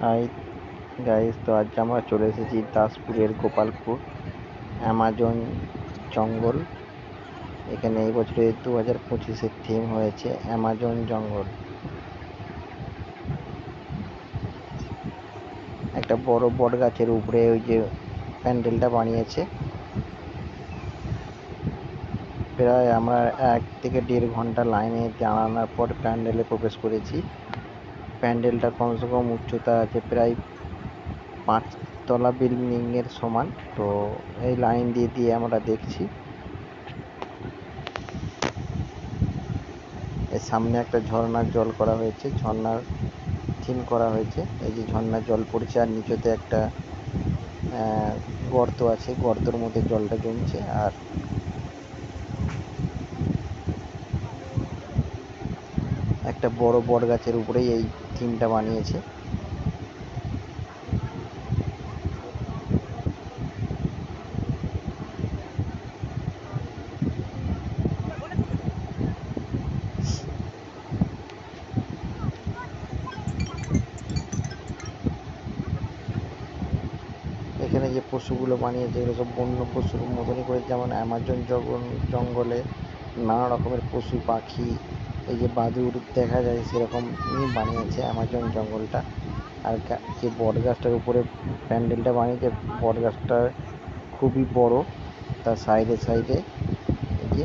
Hi guys তো আজ আমরা চলে এসেছি দাসপুরের গোপালপুর অ্যামাজন জঙ্গল। এখানে এই বছরে দু হাজার পঁচিশের থিম হয়েছে অ্যামাজন জঙ্গল। একটা বড় বট গাছের উপরে ওই যে প্যান্ডেলটা বানিয়েছে। প্রায় আমরা এক থেকে দেড় ঘণ্টা লাইনে দাঁড়ানোর পর প্যান্ডেলে প্রবেশ করেছি। প্যান্ডেলটা কমসে কম উচ্চতা আছে প্রায় পাঁচতলা বিল্ডিংয়ের সমান। তো এই লাইন দিয়ে দিয়ে আমরা দেখছি। এর সামনে একটা ঝর্ণার জল করা হয়েছে, ঝর্ণার থিম করা হয়েছে। এই যে ঝর্ণার জল পড়ছে আর নিচেতে একটা গর্ত আছে, গর্তর মধ্যে জলটা জমছে আর একটা বড় বট গাছের উপরেই এই থিমটা বানিয়েছে। এখানে যে পশুগুলো বানিয়েছে, এগুলো সব বন্য পশুর মতনই করে যেমন অ্যামাজন জঙ্গলে নানা রকমের পশু, পাখি এই যে বাদুর দেখা যায় সেরকম বানিয়েছে অ্যামাজন জঙ্গলটা। আর যে বট গাছটার উপরে প্যান্ডেলটা বানিয়েছে, বট গাছটা খুবই বড়, তার সাইডে সাইডে এই যে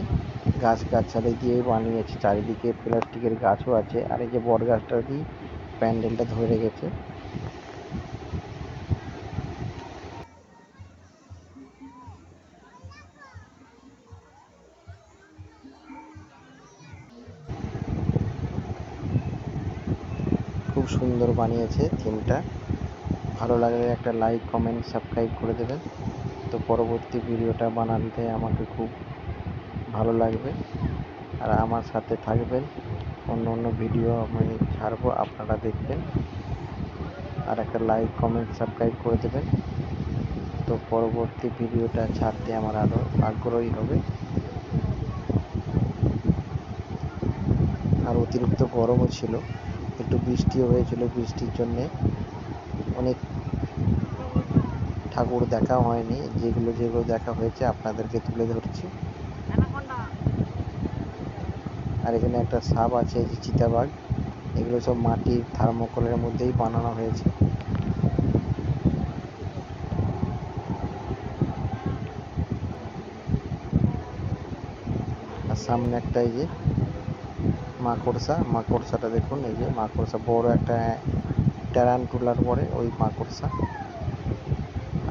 গাছ গাছালি দিয়ে বানিয়েছে, চারিদিকে প্লাস্টিকের গাছও আছে। আর এই যে বট গাছটা দিয়ে প্যান্ডেলটা ধরে রেখেছে। খুব সুন্দর বানিয়েছে থিমটা। ভালো লাগলে একটা লাইক, কমেন্ট, সাবস্ক্রাইব করে দেবেন। তো পরবর্তী ভিডিওটা বানাতে আমাকে খুব ভালো লাগবে। আর আমার সাথে থাকবেন, অন্য অন্য ভিডিও আমি ছাড়বো, আপনারা দেখবেন। আর একটা লাইক, কমেন্ট, সাবস্ক্রাইব করে দেবেন। তো পরবর্তী ভিডিওটা ছাড়তে আমার আরও আগ্রহী হবে। আর অতিরিক্ত গরমও ছিল। একটু বৃষ্টিও হয়েছিল বৃষ্টির জন্যে। অনেক ঠাকুর দেখা হয়নি। যেগুলো যেগুলো দেখা হয়েছে আপনাদেরকে তুলে ধরছি। আর এখানে একটা সাপ আছে যে চিতাবাঘ। এগুলো সব মাটির থার্মোকলের মধ্যেই বানানো হয়েছে। আর সামনে একটা এই যে মাকড়সা মাকড়সাটা দেখুন এই যে মাকড়সা বড় একটা ট্যারান্টুলার পরে ওই মাকড়সা।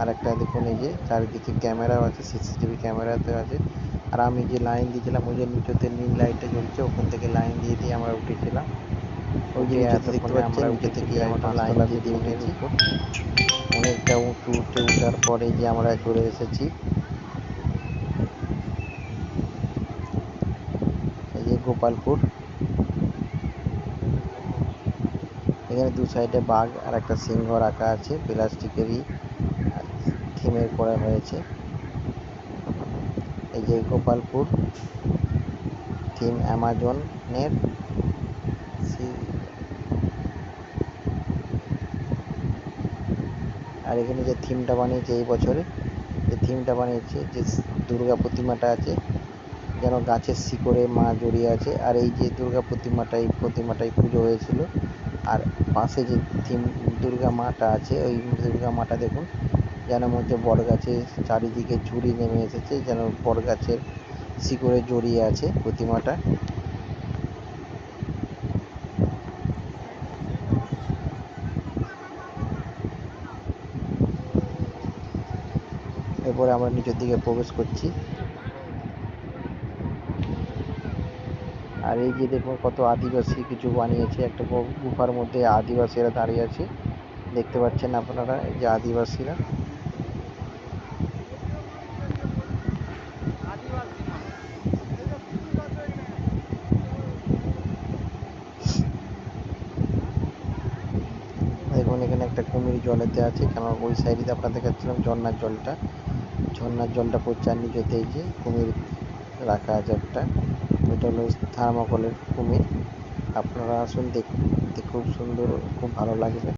আর একটা দেখুন এই যে চারিদিকে ক্যামেরাও আছে সিসিটিভি ক্যামেরাতে আছে। আর আমি যে লাইন দিয়েছিলাম ওই যে নিচেতে নীল লাইটটা জ্বলছে ওখান থেকে লাইন দিয়ে দিয়ে আমরা উঠেছিলাম। ওই যে পাচ্ছেন নিচে থেকে আমরা লাইন দিয়ে দিয়ে উঠেছি। অনেকটা উঁচু উঠে উঠার পরে যে আমরা চলে এসেছি। এই যে গোপালপুর। এখানে দু সাইডে বাঘ আর একটা সিংহ রাখা আছে। প্লাস্টিকেরই থিমের করা হয়েছে। এই যে গোপালপুর, থিম অ্যামাজনের আর এখানে যে থিমটা বানিয়েছে এই বছরে যে থিমটা বানিয়েছে যে দুর্গা প্রতিমাটা আছে, যেন গাছের শিকড়ে মা জড়িয়ে আছে। আর এই যে দুর্গা এই প্রতিমাটাই পুজো হয়েছিল পাশে যে থিম দুর্গা মাটা আছে, ওই দুর্গা মাটা দেখুন। যেন মধ্যে বট গাছের চারিদিকে ঝুড়ি নেমে এসেছে, যেন বট গাছের শিকড়ে জড়িয়ে আছে প্রতিমাটা। এরপরে আমরা নিচের দিকে প্রবেশ করছি। আর এই যে দেখুন কত আদিবাসী কিছু বানিয়েছে, একটা গুফার মধ্যে আদিবাসীরা দাঁড়িয়ে আছে। দেখতে পাচ্ছেন আপনারা এই যে আদিবাসীরা। দেখুন এখানে একটা কুমির জলেতে আছে, কেন ওই সাইডে আপনাদের দেখাচ্ছিলাম ঝর্নার জলটা। ঝর্নার জলটা পড়ছে আর নিচেতে এই যে কুমির রাখা আছে একটা। এটা হলো থার্মোকলের কুমির। আপনারা আসুন দেখতে খুব সুন্দর, খুব ভালো লাগবে।